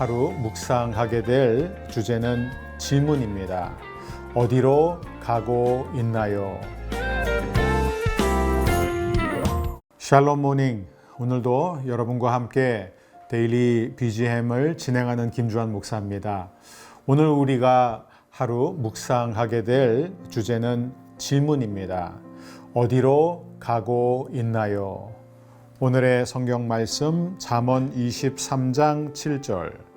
하루 묵상하게 될 주제는 질문입니다. 어디로 가고 있나요? 샬롬 모닝. 오늘도 여러분과 함께 데일리 BGM을 진행하는 김주환 목사입니다. 오늘 우리가 하루 묵상하게 될 주제는 질문입니다. 어디로 가고 있나요? 오늘의 성경 말씀 잠언 23장 7절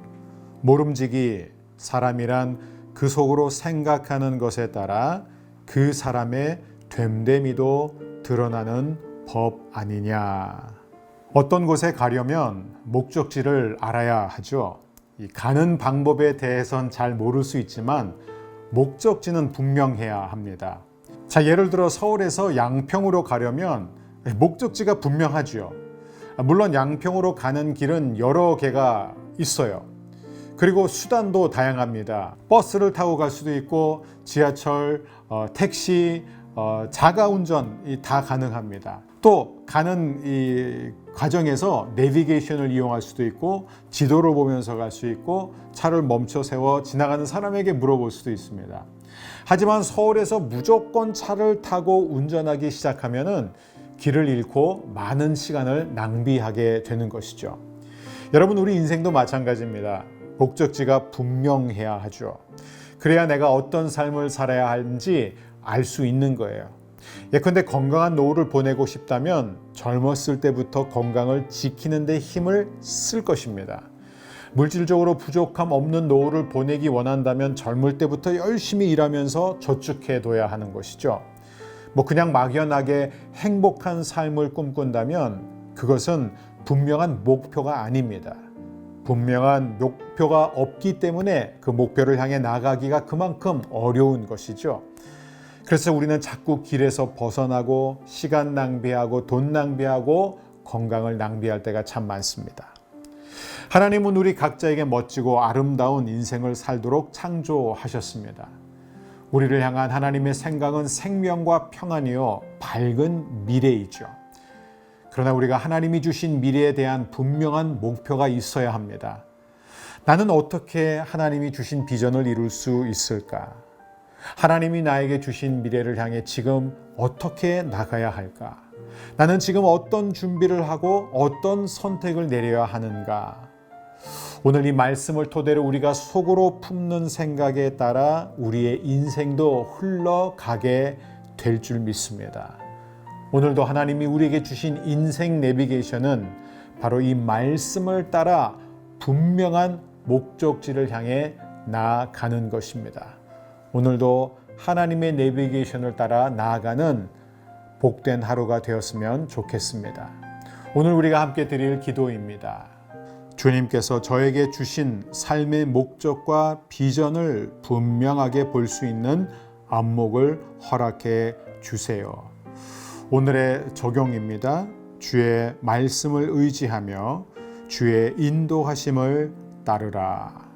모름지기 사람이란 그 속으로 생각하는 것에 따라 그 사람의 됨됨이도 드러나는 법 아니냐. 어떤 곳에 가려면 목적지를 알아야 하죠. 이 가는 방법에 대해선 잘 모를 수 있지만 목적지는 분명해야 합니다. 자, 예를 들어 서울에서 양평으로 가려면 목적지가 분명하죠. 물론 양평으로 가는 길은 여러 개가 있어요. 그리고 수단도 다양합니다. 버스를 타고 갈 수도 있고 지하철, 어, 택시, 어, 자가 운전이 다 가능합니다. 또 가는 이 과정에서 내비게이션을 이용할 수도 있고 지도를 보면서 갈 수 있고 차를 멈춰 세워 지나가는 사람에게 물어볼 수도 있습니다. 하지만 서울에서 무조건 차를 타고 운전하기 시작하면은 길을 잃고 많은 시간을 낭비하게 되는 것이죠. 여러분 우리 인생도 마찬가지입니다. 목적지가 분명해야 하죠. 그래야 내가 어떤 삶을 살아야 하는지 알 수 있는 거예요. 예컨대 건강한 노후를 보내고 싶다면 젊었을 때부터 건강을 지키는 데 힘을 쓸 것입니다. 물질적으로 부족함 없는 노후를 보내기 원한다면 젊을 때부터 열심히 일하면서 저축해 둬야 하는 것이죠. 뭐 그냥 막연하게 행복한 삶을 꿈꾼다면 그것은 분명한 목표가 아닙니다. 분명한 목표가 없기 때문에 그 목표를 향해 나가기가 그만큼 어려운 것이죠. 그래서 우리는 자꾸 길에서 벗어나고 시간 낭비하고 돈 낭비하고 건강을 낭비할 때가 참 많습니다. 하나님은 우리 각자에게 멋지고 아름다운 인생을 살도록 창조하셨습니다. 우리를 향한 하나님의 생각은 생명과 평안이요 밝은 미래이죠. 그러나 우리가 하나님이 주신 미래에 대한 분명한 목표가 있어야 합니다. 나는 어떻게 하나님이 주신 비전을 이룰 수 있을까? 하나님이 나에게 주신 미래를 향해 지금 어떻게 나가야 할까? 나는 지금 어떤 준비를 하고 어떤 선택을 내려야 하는가? 오늘 이 말씀을 토대로 우리가 속으로 품는 생각에 따라 우리의 인생도 흘러가게 될 줄 믿습니다. 오늘도 하나님이 우리에게 주신 인생 내비게이션은 바로 이 말씀을 따라 분명한 목적지를 향해 나아가는 것입니다. 오늘도 하나님의 내비게이션을 따라 나아가는 복된 하루가 되었으면 좋겠습니다. 오늘 우리가 함께 드릴 기도입니다. 주님께서 저에게 주신 삶의 목적과 비전을 분명하게 볼 수 있는 안목을 허락해 주세요. 오늘의 적용입니다. 주의 말씀을 의지하며 주의 인도하심을 따르라.